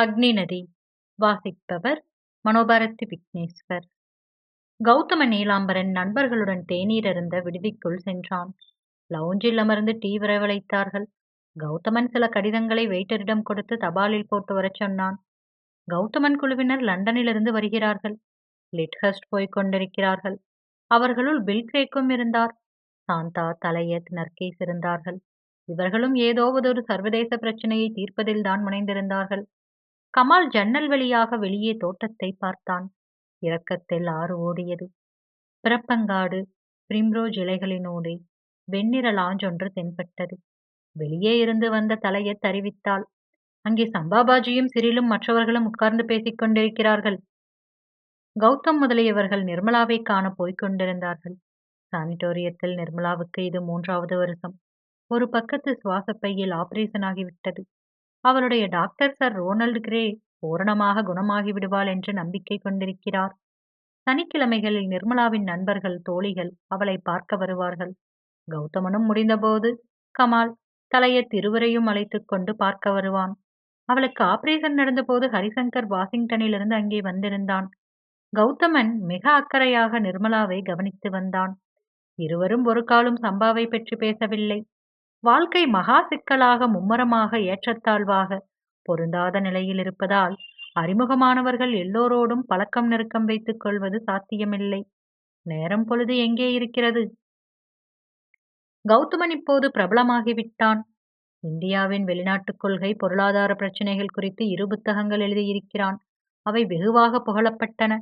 அக்னி நதி வாசிப்பவர் மனோபாரதி விக்னேஸ்வர். கௌதம நீலாம்பரன் நண்பர்களுடன் தேநீர் அருந்த விடுதிக்குள் சென்றான். லவுஞ்சில் அமர்ந்து டீ வரவழைத்தார்கள். கௌதமன் சில கடிதங்களை வெயிட்டரிடம் கொடுத்து தபாலில் போட்டு வரச் சொன்னான். கௌதமன் குழுவினர் லண்டனிலிருந்து வருகிறார்கள். லிட்ஹஸ்ட் போய்க் கொண்டிருக்கிறார்கள். அவர்களுள் பில்கிரேக்கும் இருந்தார். சாந்தா தலையத் நர்கேஸ் இருந்தார்கள். இவர்களும் ஏதோவதொரு சர்வதேச பிரச்சனையை தீர்ப்பதில் தான் முனைந்திருந்தார்கள். கமால் ஜன்னல் வழியாக வெளியே தோட்டத்தை பார்த்தான். இரக்கத்தில் ஆறு ஓடியது. பிறப்பங்காடு பிரிம்ரோஜ் இலைகளினூடே வெண்ணிற லாஞ்ச் ஒன்று தென்பட்டது. வெளியே இருந்து வந்த தலையை அறிவித்தாள் அங்கே சம்பாபாஜியும் சிறிலும் மற்றவர்களும் உட்கார்ந்து பேசிக் கொண்டிருக்கிறார்கள். கௌதம் முதலியவர்கள் நிர்மலாவை காண போய்க் கொண்டிருந்தார்கள். சானிட்டோரியத்தில் நிர்மலாவுக்கு இது மூன்றாவது வருஷம். ஒரு பக்கத்து சுவாசப்பையில் ஆபரேஷன் ஆகிவிட்டது. அவளுடைய டாக்டர் சர் ரோனல்டு கிரே பூரணமாக குணமாகிவிடுவாள் என்று நம்பிக்கை கொண்டிருக்கிறார். சனிக்கிழமைகளில் நிர்மலாவின் நண்பர்கள் தோழிகள் அவளை பார்க்க வருவார்கள். கௌதமனும் முடிந்தபோது கமால் தலைய திருவரையும் அழைத்துக் கொண்டு பார்க்க வருவான். அவளுக்கு ஆபரேஷன் நடந்தபோது ஹரிசங்கர் வாஷிங்டனிலிருந்து அங்கே வந்திருந்தான். கௌதமன் மிக அக்கறையாக நிர்மலாவை கவனித்து வந்தான். இருவரும் ஒரு காலும் சம்பாவை பற்றி பேசவில்லை. வாழ்க்கை மகா சிக்கலாக மும்மரமாக ஏற்றத்தாழ்வாக பொருந்தாத நிலையில் இருப்பதால் அறிமுகமானவர்கள் எல்லோரோடும் பழக்கம் நெருக்கம் வைத்துக் கொள்வது சாத்தியமில்லை. நேரம் பொழுது எங்கே இருக்கிறது? கௌதமன் இப்போது பிரபலமாகிவிட்டான். இந்தியாவின் வெளிநாட்டுக் கொள்கை பொருளாதார பிரச்சனைகள் குறித்து இரு புத்தகங்கள் எழுதியிருக்கிறான். அவை வெகுவாக புகழப்பட்டன.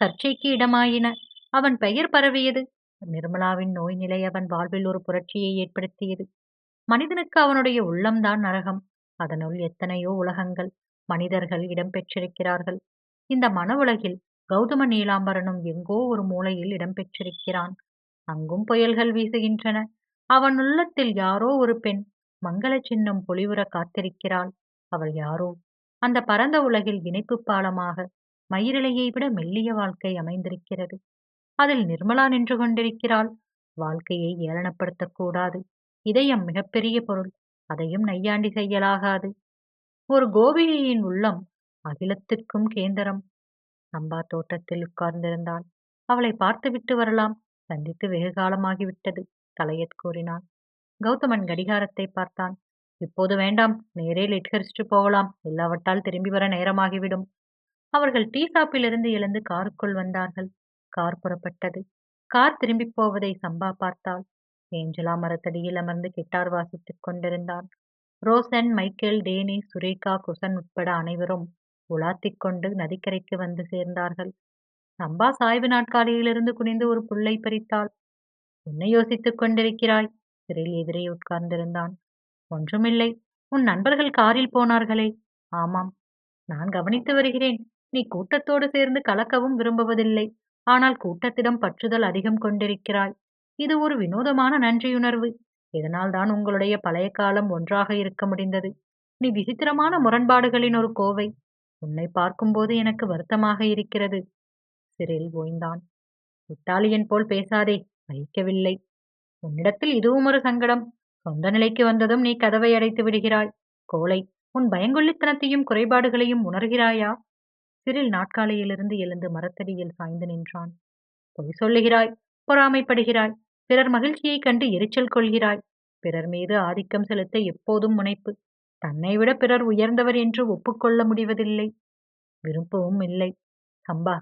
சர்ச்சைக்கு இடமாயின. அவன் பெயர் பரவியது. நிர்மலாவின் நோய் நிலை அவன் வாழ்வில் ஒரு புரட்சியை ஏற்படுத்தியது. மனிதனுக்கு அவனுடைய உள்ளம்தான் நரகம். அதனுள் எத்தனையோ உலகங்கள் மனிதர்கள் இடம்பெற்றிருக்கிறார்கள். இந்த மன உலகில் கௌதம நீலாம்பரனும் எங்கோ ஒரு மூலையில் இடம்பெற்றிருக்கிறான். அங்கும் புயல்கள் வீசுகின்றன. அவன் உள்ளத்தில் யாரோ ஒரு பெண் மங்கள சின்னம் பொலிவுற காத்திருக்கிறாள். அவள் யாரோ? அந்த பரந்த உலகில் இணைப்பு பாலமாக மயிரிழையை விட மெல்லிய வாழ்க்கை அமைந்திருக்கிறது. அதில் நிர்மலா நின்று கொண்டிருக்கிறாள். வாழ்க்கையை ஏளனப்படுத்தக்கூடாது. இதயம் மிகப்பெரிய பொருள். அதையும் நையாண்டி செய்யலாகாது. ஒரு கோபிகையின் உள்ளம் அகிலத்திற்கும் கேந்திரம். சம்பா தோட்டத்தில் உட்கார்ந்திருந்தாள் அவளை பார்த்துவிட்டு வரலாம். சந்தித்து வெகு காலமாகிவிட்டது. தலையத் கூறினான் கௌதமன் கடிகாரத்தை பார்த்தான். இப்போது வேண்டாம். நேரே லிட்கரிச்சுட்டு போகலாம். இல்லாவிட்டால் திரும்பி வர நேரமாகிவிடும் அவர்கள் டீ ஷாப்பிலிருந்து எழுந்து காருக்குள் வந்தார்கள். கார் புறப்பட்டது. கார் திரும்பி போவதை சம்பா பார்த்தாள். ஏஞ்சலா மரத்தடியில் அமர்ந்து கிட்டார் வாசித்துக் கொண்டிருந்தான். ரோசன் மைக்கேல் டேனி சுரேகா குசன் உட்பட அனைவரும் உலாத்திக் கொண்டு நதிக்கரைக்கு வந்து சேர்ந்தார்கள். சம்பா சாய்வு நாட்காலியிலிருந்து குனிந்து ஒரு புல்லை பறித்தாள். என்ன யோசித்துக் கொண்டிருக்கிறாய்? சிறையில் எதிரே உட்கார்ந்திருந்தான். ஒன்றுமில்லை. உன் நண்பர்கள் காரில் போனார்களே. ஆமாம். நான் கவனித்து வருகிறேன். நீ கூட்டத்தோடு சேர்ந்து கலக்கவும் விரும்புவதில்லை. ஆனால் கூட்டத்திடம் பற்றுதல் அதிகம் கொண்டிருக்கிறாய். இது ஒரு வினோதமான நன்றியுணர்வு. இதனால் தான் உங்களுடைய பழைய காலம் ஒன்றாக இருக்க முடிந்தது. நீ விசித்திரமான முரண்பாடுகளின் ஒரு கோவை. உன்னை பார்க்கும்போது எனக்கு வருத்தமாக இருக்கிறது. சிறில் ஓய்ந்தான். இத்தாலியன் போல் பேசாதே வைக்கவில்லை. உன்னிடத்தில் இதுவும் ஒரு சங்கடம். சொந்த நிலைக்கு வந்ததும் நீ கதவை அடைத்து விடுகிறாய். கோலை உன் பயங்கொள்ளித்தனத்தையும் குறைபாடுகளையும் உணர்கிறாயா? சிறில் நாட்காலையிலிருந்து எழுந்து மரத்தடியில் சாய்ந்து நின்றான். பொய் சொல்லுகிறாய். பொறாமைப்படுகிறாய். பிறர் மகிழ்ச்சியைக் கண்டு எரிச்சல் கொள்கிறாய். பிறர் மீது ஆதிக்கம் செலுத்த எப்போதும் முனைப்பு. தன்னை விட பிறர் உயர்ந்தவர் என்று ஒப்புக்கொள்ள முடிவதில்லை. விருப்பவும் இல்லை. சம்பா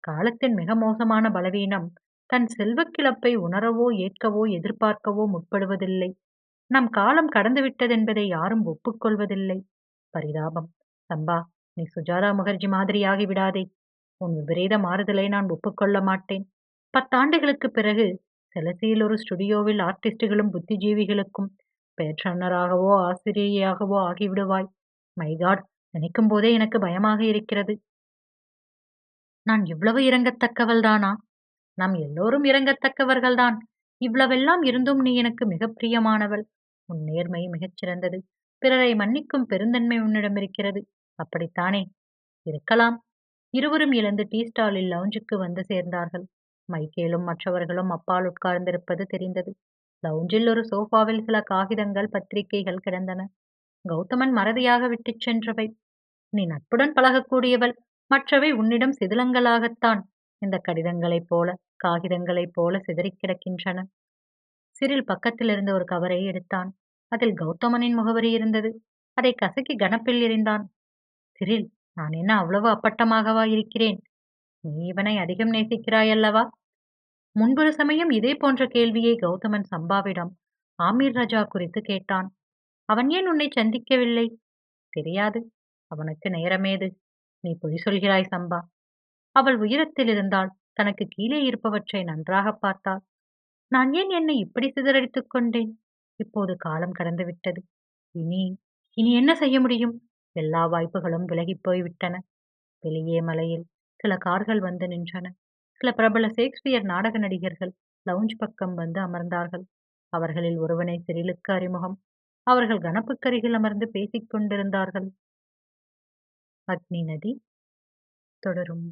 காலத்தின் மிக மோசமான பலவீனம் தன் செல்வக்கிழப்பை உணரவோ ஏற்கவோ எதிர்பார்க்கவோ முற்படுவதில்லை. நம் காலம் கடந்துவிட்டதென்பதை யாரும் ஒப்புக்கொள்வதில்லை. பரிதாபம். சம்பா நீ சுஜாதா முகர்ஜி மாதிரியாகி விடாதே. உன் விபரீத மாறுதலை நான் ஒப்புக்கொள்ள மாட்டேன். பத்தாண்டுகளுக்கு பிறகு செலசியில் ஒரு ஸ்டுடியோவில் ஆர்டிஸ்டுகளும் புத்திஜீவிகளுக்கும் பேட்ரன்னராகவோ ஆசிரியையாகவோ ஆகிவிடுவாய். மைகாட் நினைக்கும் போதே எனக்கு பயமாக இருக்கிறது. நான் இவ்வளவு இறங்கத்தக்கவள்தானா நாம் எல்லோரும் இறங்கத்தக்கவர்கள்தான் இவ்வளவெல்லாம் இருந்தும் நீ எனக்கு மிக பிரியமானவள். உன் நேர்மை மிகச் சிறந்தது. பிறரை மன்னிக்கும் பெருந்தன்மை உன்னிடம் இருக்கிறது. அப்படித்தானே? இருக்கலாம். இருவரும் இழந்து டீ ஸ்டாலில் லவுஞ்சுக்கு வந்து சேர்ந்தார்கள். மைக்கேலும் மற்றவர்களும் அப்பால் உட்கார்ந்திருப்பது தெரிந்தது. லவுஞ்சில் ஒரு சோஃபாவில் சில காகிதங்கள் பத்திரிகைகள் கிடந்தன. கௌதமன் மறதியாக விட்டுச் சென்றவை. நீ நட்புடன் பழகக்கூடியவள். மற்றவை உன்னிடம் சிதிலங்களாகத்தான். இந்த கடிதங்களைப் போல காகிதங்களைப் போல சிதறிக் கிடக்கின்றன. சிறில் பக்கத்திலிருந்து ஒரு கவரை எடுத்தான். அதில் கௌதமனின் முகவரி இருந்தது. அதை கசக்கி கனப்பில் எறிந்தான். சிறில் நான் என்ன அவ்வளவு அப்பட்டமாகவா இருக்கிறேன்? நீ இவனை அதிகம் நேசிக்கிறாயல்லவா? முன்பொரு சமயம் இதே போன்ற கேள்வியை கௌதமன் சம்பாவிடம் ஆமீர் ராஜா குறித்து கேட்டான். அவன் ஏன் உன்னை சந்திக்கவில்லை? தெரியாது. அவனுக்கு நேரமேது? நீ பொய் சொல்கிறாய் சம்பா. அவள் உயரத்தில் இருந்தால் தனக்கு கீழே இருப்பவற்றை நன்றாக பார்த்தாள். நான் ஏன் என்னை இப்படி சிதறடித்துக் கொண்டேன்? இப்போது காலம் கடந்து விட்டது இனி இனி என்ன செய்ய முடியும்? எல்லா வாய்ப்புகளும் விலகிப் போய்விட்டன. வெளியே மலையில் சில கார்கள் வந்து நின்றன. சில பிரபல ஷேக்ஸ்பியர் நாடக நடிகர்கள் லவுஞ்ச் பக்கம் வந்து அமர்ந்தார்கள். அவர்களில் ஒருவனை சிறிலுக்கு அறிமுகம். அவர்கள் கனப்புக்கருகில் அமர்ந்து பேசிக் கொண்டிருந்தார்கள். அக்னி நதி தொடரும்.